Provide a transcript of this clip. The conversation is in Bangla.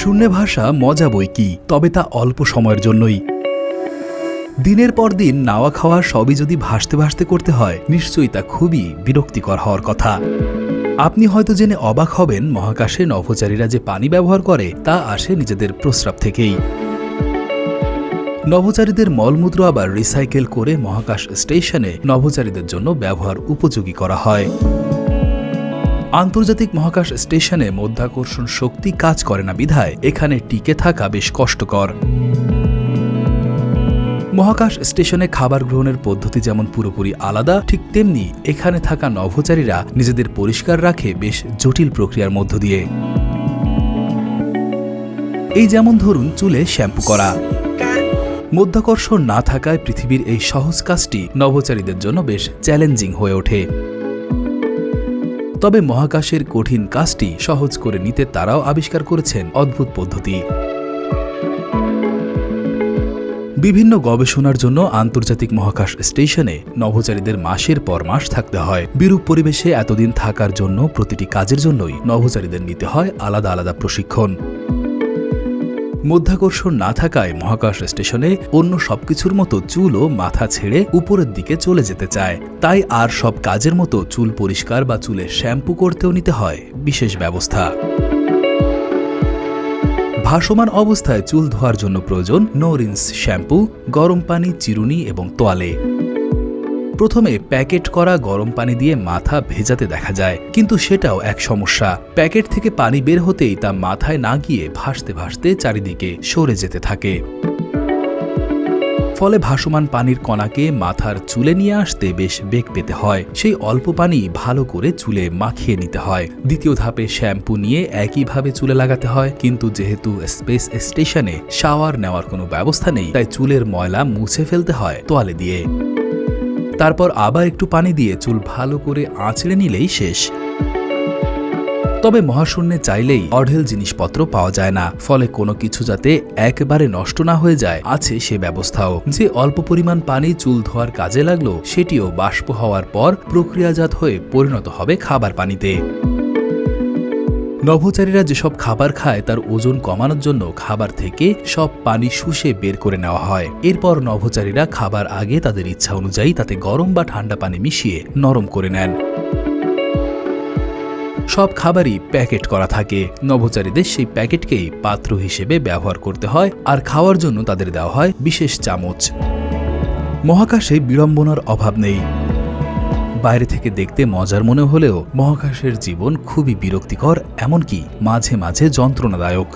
শূন্যে ভাষা মজা বই কি? তবে তা অল্প সময়ের জন্যই। দিনের পর দিন নাওয়া খাওয়া সবই যদি ভাসতে ভাসতে করতে হয়, নিশ্চয়ই তা খুবই বিরক্তিকর হওয়ার কথা। আপনি হয়তো জেনে অবাক হবেন, মহাকাশে নভোচারীরা যে পানি ব্যবহার করে, তা আসে নিজেদের প্রস্রাব থেকেই। নভোচারীদের মলমূত্র আবার রিসাইকেল করে মহাকাশ স্টেশনে নভোচারীদের জন্য ব্যবহার উপযোগী করা হয়। আন্তর্জাতিক মহাকাশ স্টেশনে মধ্যাকর্ষণ শক্তি কাজ করে না বিধায় এখানে টিকে থাকা বেশ কষ্টকর। মহাকাশ স্টেশনে খাবার গ্রহণের পদ্ধতি যেমন পুরোপুরি আলাদা, ঠিক তেমনি এখানে থাকা নভোচারীরা নিজেদের পরিষ্কার রাখে বেশ জটিল প্রক্রিয়ার মধ্য দিয়ে। এই যেমন ধরুন চুলে শ্যাম্পু করা। মধ্যাকর্ষণ না থাকায় পৃথিবীর এই সহজ কাজটি নভোচারীদের জন্য বেশ চ্যালেঞ্জিং হয়ে ওঠে। তবে মহাকাশের কঠিন কাজটি সহজ করে নিতে তারাও আবিষ্কার করেছেন অদ্ভুত পদ্ধতি। বিভিন্ন গবেষণার জন্য আন্তর্জাতিক মহাকাশ স্টেশনে নভোচারীদের মাসের পর মাস থাকতে হয়। বিরূপ পরিবেশে এতদিন থাকার জন্য প্রতিটি কাজের জন্যই নভোচারীদের নিতে হয় আলাদা আলাদা প্রশিক্ষণ। মধ্যাকর্ষণ না থাকায় মহাকাশ স্টেশনে অন্য সবকিছুর মতো চুলও মাথা ছেড়ে উপরের দিকে চলে যেতে চায়। তাই আর সব কাজের মতো চুল পরিষ্কার বা চুলে শ্যাম্পু করতেও নিতে হয়, বিশেষ ব্যবস্থা। ভাসমান অবস্থায় চুল ধোয়ার জন্য প্রয়োজন নো রিন্স শ্যাম্পু, গরম পানি, চিরুনি এবং তোয়ালে। প্রথমে প্যাকেট করা গরম পানি দিয়ে মাথা ভেজাতে দেখা যায়, কিন্তু সেটাও এক সমস্যা। প্যাকেট থেকে পানি বের হতেই তা মাথায় না গিয়ে ভাসতে ভাসতে চারিদিকে সরে যেতে থাকে। ফলে ভাসমান পানির কণাকে মাথার চুলে নিয়ে আসতে বেশ বেগ পেতে হয়। সেই অল্প পানি ভালো করে চুলে মাখিয়ে নিতে হয়। দ্বিতীয় ধাপে শ্যাম্পু নিয়ে একইভাবে চুলে লাগাতে হয়, কিন্তু যেহেতু স্পেস স্টেশনে শাওয়ার নেওয়ার কোনো ব্যবস্থা নেই, তাই চুলের ময়লা মুছে ফেলতে হয় তোয়ালে দিয়ে। তারপর আবার একটু পানি দিয়ে চুল ভালো করে আঁচড়ে নিলেই শেষ। তবে মহাশূন্যে চাইলেই অঢেল জিনিসপত্র পাওয়া যায় না, ফলে কোনো কিছু যাতে একবারে নষ্ট না হয়ে যায়, আছে সে ব্যবস্থাও। যে অল্প পরিমাণ পানি চুল ধোয়ার কাজে লাগল, সেটিও বাষ্প হওয়ার পর প্রক্রিয়াজাত হয়ে পরিণত হবে খাবার পানিতে। নভোচারীরা যেসব খাবার খায়, তার ওজন কমানোর জন্য খাবার থেকে সব পানি শুষে বের করে নেওয়া হয়। এরপর নভোচারীরা খাবার আগে তাদের ইচ্ছা অনুযায়ী তাতে গরম বা ঠান্ডা পানি মিশিয়ে নরম করে নেন। সব খাবারই প্যাকেট করা থাকে। নভোচারীদের সেই প্যাকেটকেই পাত্র হিসেবে ব্যবহার করতে হয় আর খাওয়ার জন্য তাদের দেওয়া হয় বিশেষ চামচ। মহাকাশে বিড়ম্বনার অভাব নেই। বাইরে থেকে দেখতে মজার মনে হলেও মহাকাশের জীবন খুবই বিরক্তিকর এমনকি মাঝে মাঝে যন্ত্রণাদায়ক।